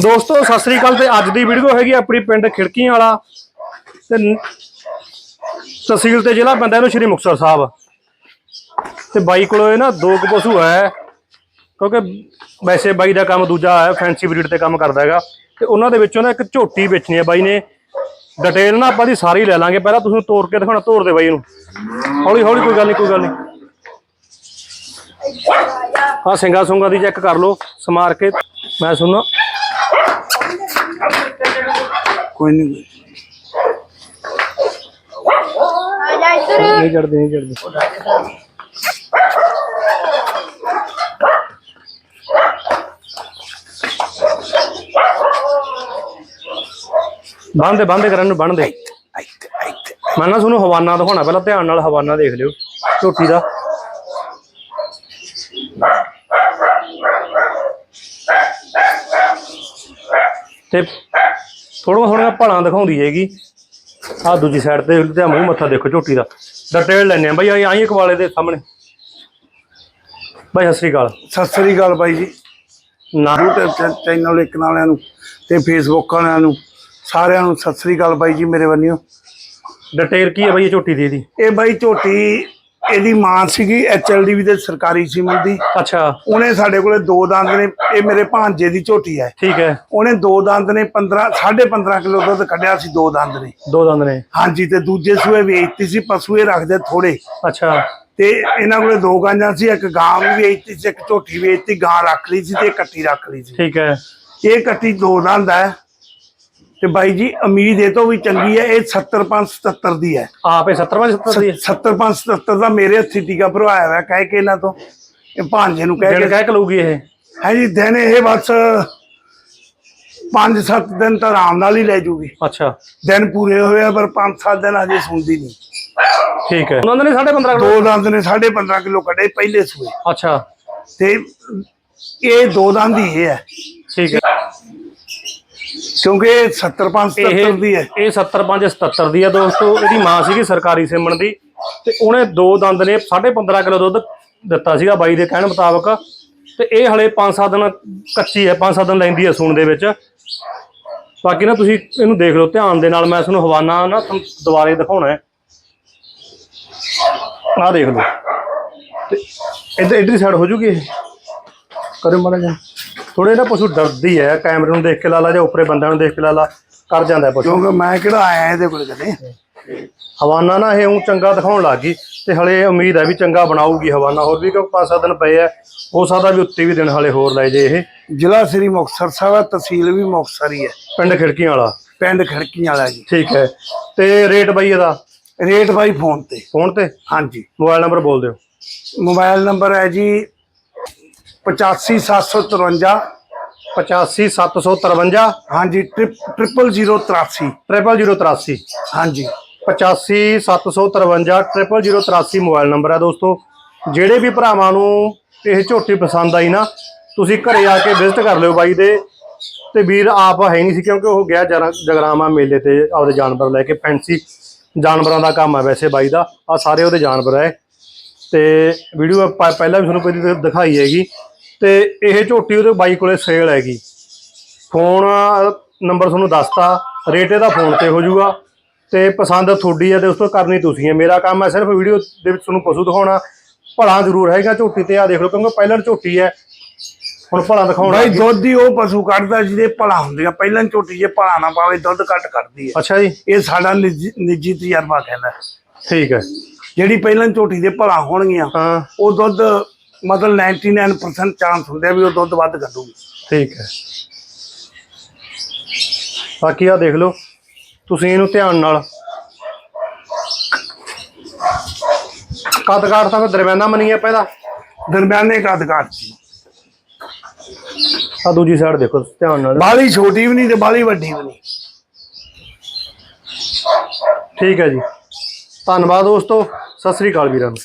ਦੋਸਤੋ, ਸਤਿ ਸ੍ਰੀ ਅਕਾਲ ਤੇ ਅੱਜ ਦੀ ਵੀਡੀਓ ਹੈਗੀ ਆਪਣੀ ਪਿੰਡ ਖਿੜਕੀਆਂ ਵਾਲਾ ਤੇ ਨ- ਤਹਿਸੀਲ ਤੇ ਜ਼ਿਲ੍ਹਾ ਪੈਂਦਾ ਇਹਨੂੰ ਸ਼੍ਰੀ ਮੁਕਤਸਰ ਸਾਹਿਬ। ਤੇ ਬਾਈ ਕੋਲ ਇਹ ਨਾ ਦੋ ਕੁ ਪਸ਼ੂ ਹੈ, ਕਿਉਂਕਿ ਵੈਸੇ ਬਾਈ ਦਾ ਕੰਮ ਦੂਜਾ ਹੈ ਫੈਂਸੀ ਬਰੀਡ ਤੇ ਕੰਮ ਕਰਦਾ ਹੈਗਾ। ਤੇ ਉਹਨਾਂ ਦੇ ਵਿੱਚੋਂ ਨਾ ਇੱਕ ਝੋਟੀ ਵੇਚਣੀ ਹੈ ਬਾਈ ਨੇ। ਡਿਟੇਲ ਨਾ ਆਪਾਂ ਦੀ ਸਾਰੀ ਲੈ ਲਾਂਗੇ। ਪਹਿਲਾਂ ਤੁਸੀਂ ਤੋੜ ਕੇ ਦਿਖਾਉਣਾ ਤੋੜ ਦੇ ਬਾਈ ਇਹਨੂੰ ਹੌਲੀ ਹੌਲੀ ਕੋਈ ਗੱਲ ਨਹੀਂ, ਕੋਈ ਗੱਲ ਨਹੀਂ। ਹਾਂ ਸਿੰਗਾ ਸੁੰਗਾ ਦੀ ਚੈੱਕ ਕਰ ਲਓ, ਸਮਾਰ ਕੇ। ਮੈਂ ਸੁਣਨਾ। ਕੋਈ ਨਹੀਂ ਆ ਜਾ ਇੱਧਰ। ਨਹੀਂ ਚੜਦੇ ਨਹੀਂ ਚੜਦੇ ਬੰਦੇ ਬੰਦੇ ਕਰਨ ਨੂੰ ਬੰਦੇ ਮੈਂ ਨਾ ਤੁਹਾਨੂੰ ਹਵਾਨਾ ਦਿਖਾਉਣਾ ਪਹਿਲਾਂ ਧਿਆਨ ਨਾਲ ਹਵਾਨਾ ਦੇਖ ਲਿਓ ਝੋਟੀ ਦਾ। ਤੇ ਥੋੜਾ ਥੋੜਾ ਭਲਾਂ ਦਿਖਾਉਂਦੀ ਹੈਗੀ। ਆ ਦੂਜੀ ਸਾਈਡ ਤੇ ਤੇ ਮੂੰਹ ਮੱਥਾ ਦੇਖੋ ਝੋਟੀ ਦਾ। ਡਿਟੇਲ ਲੈਣੇ ਆ ਬਈ ਆਈ ਆਈ ਕਵਾਲੇ ਦੇ ਸਾਹਮਣੇ। ਬਾਈ ਸਤਿ ਸ੍ਰੀ ਅਕਾਲ। ਸਤਿ ਸ੍ਰੀ ਅਕਾਲ ਬਾਈ ਜੀ। ਨਾ। YouTube ਚੈਨਲ ਇੱਕ ਵਾਲਿਆਂ ਨੂੰ ਤੇ ਫੇਸਬੁੱਕ ਵਾਲਿਆਂ ਨੂੰ ਸਾਰਿਆਂ ਨੂੰ ਸਤਿ ਸ੍ਰੀ ਅਕਾਲ ਬਾਈ ਜੀ ਮੇਰੇ ਵੱਲੋਂ। ਡਿਟੇਲ ਕੀ ਹੈ ਬਈ ਇਹ ਝੋਟੀ ਦੀ ਇਹਦੀ? ਇਹ ਬਾਈ ਝੋਟੀ ਇਹਦੀ ਮਾਂ ਸੀਗੀ ਐਚਐਲਡੀਵੀ ਦੇ ਸਰਕਾਰੀ ਸਿਮਲ ਦੀ। ਅੱਛਾ। ਉਹਨੇ ਸਾਡੇ ਕੋਲੇ ਦੋ ਦੰਦ ਨੇ ਇਹ ਮੇਰੇ ਭਾਂਜੇ ਦੀ ਝੋਟੀ ਹੈ। ਠੀਕ ਹੈ। ਉਹਨੇ ਦੋ ਦੰਦ ਨੇ 15 15.5 ਕਿਲੋ ਦੁੱਧ ਕੱਢਿਆ ਸੀ ਦੋ ਦੰਦ ਨੇ। ਦੋ ਦੰਦ ਨੇ। ਹਾਂਜੀ ਤੇ ਦੂਜੇ ਸੂਏ ਵੇਚਤੀ ਸੀ ਪਸ਼ੂ ਇਹ ਰੱਖਦੇ ਥੋੜੇ ਅੱਛਾ। ਤੇ ਇਹਨਾਂ ਕੋਲੇ ਦੋ ਗਾਂਜਾਂ ਸੀ ਇੱਕ ਗਾਂ ਵੀ ਵੇਚਤੀ ਸੀ ਇੱਕ ਝੋਟੀ ਵੇਚਤੀ ਗਾਂ ਰੱਖ ਲਈ ਸੀ ਤੇ ਇੱਕ ਕੱਟੀ ਰੱਖ ਲਈ ਸੀ। ਠੀਕ ਹੈ। ਇਹ ਕੱਟੀ ਦੋ ਦੰਦ ਹੈ। ਤੇ ਬਾਈ ਜੀ ਉਮੀਦ ਇਹ ਤੋਂ ਵੀ ਚੰਗੀ ਹੈ ਇਹ 70 77 ਦੀ ਹੈ। ਆਪੇ 70 75 ਦੀ 70 77 ਦਾ ਮੇਰੇ ਹੱਥੀ ਟੀਕਾ ਭਰਵਾਇਆ ਹੋਇਆ ਕਹਿ ਕੇ ਇਹਨਾਂ ਤੋਂ। ਇਹ ਭਾਂਜੇ ਨੂੰ ਕਹਿ ਕੇ ਕਹਿ ਕਲੂਗੀ ਇਹ? ਹੈ ਜੀ ਦਿਨ ਇਹ ਬਸ 5-7 ਦਿਨ ਤਾਂ ਆਰਾਮ ਨਾਲ ਹੀ ਲੈ ਜੂਗੀ। ਅੱਛਾ। ਦਿਨ ਪੂਰੇ ਹੋਏ ਪਰ 5-7 ਦਿਨ ਅਜੇ ਸੁਣਦੀ ਨਹੀਂ। ਠੀਕ ਹੈ। ਉਹਨਾਂ ਨੇ 15.5 ਕਿਲੋ? ਦੋ ਦੰਦ ਨੇ 15.5 ਕਿਲੋ ਕੱਢੇ ਪਹਿਲੇ ਸੂਏ। ਅੱਛਾ। ਤੇ ਇਹ ਦੋ ਦੰਦ ਹੀ ਇਹ ਹੈ। ਠੀਕ ਹੈ। ਕਿਉਂਕਿ ਇਹ 70 75 ਦੀ ਹੈ। ਇਹ 75 77 ਦੀ ਹੈ ਦੋਸਤੋ। ਇਹਦੀ ਮਾਂ ਸੀਗੀ ਸਰਕਾਰੀ ਸਿਮਣ ਦੀ। ਤੇ ਉਹਨੇ ਦੋ ਦੰਦ ਨੇ 15.5 ਕਿਲੋ ਦੁੱਧ ਦਿੱਤਾ ਸੀਗਾ ਬਾਈ ਦੇ ਕਹਿਣ ਮੁਤਾਬਕ। ਤੇ ਇਹ ਹਲੇ 5-7 ਦਿਨ ਕੱਚੀ ਹੈ 5-7 ਦਿਨ ਲੈਂਦੀ ਹੈ ਸੂਣ ਦੇ ਵਿੱਚ। ਬਾਕੀ ਨਾ ਤੁਸੀਂ ਇਹਨੂੰ ਦੇਖ ਲਓ ਧਿਆਨ ਦੇ ਨਾਲ ਮੈਂ ਤੁਹਾਨੂੰ ਹਵਾਨਾ ਨਾ ਦੁਬਾਰੇ ਦਿਖਾਉਣਾ ਹੈ। ਆਹ ਦੇਖ ਲਓ। ਤੇ ਇੱਧਰ ਇੱਧਰ ਸਾਈਡ ਹੋ ਜੂਗੀ ਇਹ? ਕਰੇ ਮਾੜਾ ਜਿਹਾ। ਥੋੜੇ ਨਾ ਪਸ਼ੂ ਡਰਦੀ ਹੈ ਕੈਮਰੇ ਨੂੰ ਦੇਖ ਕੇ ਲਾ ਲਾ ਜਾਂ ਉੱਪਰੇ ਬੰਦਿਆਂ ਨੂੰ ਦੇਖ ਕੇ ਲਾ ਲਾ ਕਰ ਜਾਂਦਾ ਪਸ਼ੂ। ਕਿਉਂਕਿ ਮੈਂ ਕਿਹੜਾ ਆਇਆ ਇਹਦੇ ਕੋਲ ਕਦੇ? ਹਵਾਨਾ ਨਾ ਇਹ ਉਹ ਚੰਗਾ ਦਿਖਾਉਣ ਲੱਗ ਗਈ ਤੇ ਹਲੇ ਉਮੀਦ ਹੈ ਵੀ ਚੰਗਾ ਬਣਾਊਗੀ ਹਵਾਨਾ ਹੋਰ ਵੀ ਕਿਉਂਕਿ ਪੰਜ ਸੱਤ ਦਿਨ ਪਏ ਆ ਹੋ ਸਕਦਾ ਵੀ ਉੱਤੇ ਵੀ ਦਿਨ ਹਲੇ ਹੋਰ ਲੈ ਜੇ ਇਹ। ਜ਼ਿਲ੍ਹਾ ਸ੍ਰੀ ਮੁਕਤਸਰ ਸਾਹਿਬ ਹੈ ਤਹਿਸੀਲ ਵੀ ਮੁਕਤਸਰ ਹੀ ਹੈ। ਪਿੰਡ ਖਿੜਕੀਆਂ ਵਾਲਾ। ਪਿੰਡ ਖੜਕੀਆਂ ਵਾਲਾ ਜੀ7 ਠੀਕ ਹੈ। ਤੇ ਰੇਟ ਬਈ ਇਹਦਾ? ਰੇਟ ਬਾਈ ਫੋਨ ਤੇ। ਫੋਨ ਤੇ? ਹਾਂਜੀ। ਮੋਬਾਈਲ ਨੰਬਰ ਬੋਲ ਦਿਓ। ਮੋਬਾਈਲ ਨੰਬਰ ਹੈ ਜੀ 85753 85753 ਹਾਂਜੀ 0083 00083 ਹਾਂਜੀ। 85753 00083 ਮੋਬਾਈਲ ਨੰਬਰ ਹੈ ਦੋਸਤੋ। ਜਿਹੜੇ ਵੀ ਭਰਾਵਾਂ ਨੂੰ ਇਹ ਝੋਟੀ ਪਸੰਦ ਆਈ ਨਾ ਤੁਸੀਂ ਘਰੇ ਆ ਕੇ ਵਿਜ਼ਿਟ ਕਰ ਲਿਓ ਬਾਈ ਦੇ। ਤੇ ਵੀਰ ਆਪ ਹੈ ਨਹੀਂ ਸੀ ਕਿਉਂਕਿ ਉਹ ਗਿਆ ਜਗਰਾਮਾ ਮੇਲੇ ਤੇ ਆਪਦੇ ਜਾਨਵਰ ਲੈ ਕੇ। ਫੈਂਸੀ ਜਾਨਵਰਾਂ ਦਾ ਕੰਮ ਹੈ ਵੈਸੇ ਬਾਈ ਦਾ। ਆ ਸਾਰੇ ਉਹਦੇ ਜਾਨਵਰ ਹੈ ਤੇ ਵੀਡੀਓ ਪਹਿਲਾਂ ਵੀ ਤੁਹਾਨੂੰ ਕੋਈ ਦਿਖਾਈ ਹੈਗੀ। ਤੇ ਇਹ ਝੋਟੀ ਉਹਦੇ ਬਾਈ ਕੋਲੇ ਸੇਲ ਹੈਗੀ। ਫੋਨ ਨੰਬਰ ਤੁਹਾਨੂੰ ਦੱਸਤਾ ਰੇਟ ਇਹਦਾ ਫੋਨ ਤੇ ਹੋ ਜਾਊਗਾ। ਤੇ ਪਸੰਦ ਤੁਹਾਡੀ ਹੈ ਤੇ ਉਸ ਤੋਂ ਕਰਨੀ ਤੁਸੀਂ ਹੈ ਮੇਰਾ ਕੰਮ ਹੈ ਸਿਰਫ ਵੀਡੀਓ ਦੇ ਵਿੱਚ ਤੁਹਾਨੂੰ ਪਸ਼ੂ ਦਿਖਾਉਣਾ। ਭਲਾ ਜ਼ਰੂਰ ਹੈਗਾ ਝੋਟੀ ਤੇ ਆ ਦੇਖ ਲਓ ਕਿਉਂਕਿ ਪਹਿਲਾਂ ਝੋਟੀ ਹੈ ਹੁਣ ਭਲਾ ਦਿਖਾਉਣਾ ਬਾਈ ਦੁੱਧ ਹੀ ਉਹ ਪਸ਼ੂ ਕੱਢਦਾ ਜਿਹਦੇ ਭਲਾ ਹੁੰਦੀਆਂ ਪਹਿਲਾਂ ਝੋਟੀ ਜੇ ਭਲਾ ਨਾ ਪਾਵੇ ਦੁੱਧ ਘੱਟ ਕੱਢਦੀ ਹੈ ਅੱਛਾ ਜੀ। ਇਹ ਸਾਡਾ ਨਿੱਜੀ ਤਜਰਬਾ ਕਹਿੰਦਾ। ਠੀਕ ਹੈ। ਜਿਹੜੀ ਪਹਿਲਾਂ ਝੋਟੀ ਦੇ ਭਲਾ ਹੋਣਗੀਆਂ ਉਹ ਦੁੱਧ ਮਤਲਬ 99% ਚਾਂਸ ਹੁੰਦੇ ਆ ਵੀ ਉਹ ਦੁੱਧ ਵੱਧ ਕੱਢੂਗੀ ਠੀਕ ਹੈ। ਬਾਕੀ ਆ ਦੇਖ ਲਓ ਤੁਸੀਂ ਇਹਨੂੰ ਧਿਆਨ ਨਾਲ ਕੱਦ ਕਾਠ ਤਾਂ ਦਰਮਿਆਨਾ ਮੰਨੀਏ ਪਹਿਲਾਂ। ਦਰਮਿਆਨੇ ਕੱਦ ਘੱਟ ਸੀ। ਆ ਦੂਜੀ ਸਾਈਡ ਦੇਖੋ ਧਿਆਨ ਨਾਲ। ਬਾਲੀ ਛੋਟੀ ਵੀ ਨਹੀਂ ਤੇ ਬਾਲੀ ਵੱਡੀ ਵੀ ਨਹੀਂ। ਠੀਕ ਹੈ ਜੀ। ਧੰਨਵਾਦ ਦੋਸਤੋ ਸਤਿ ਸ੍ਰੀ ਅਕਾਲ ਵੀਰਾਂ ਨੂੰ।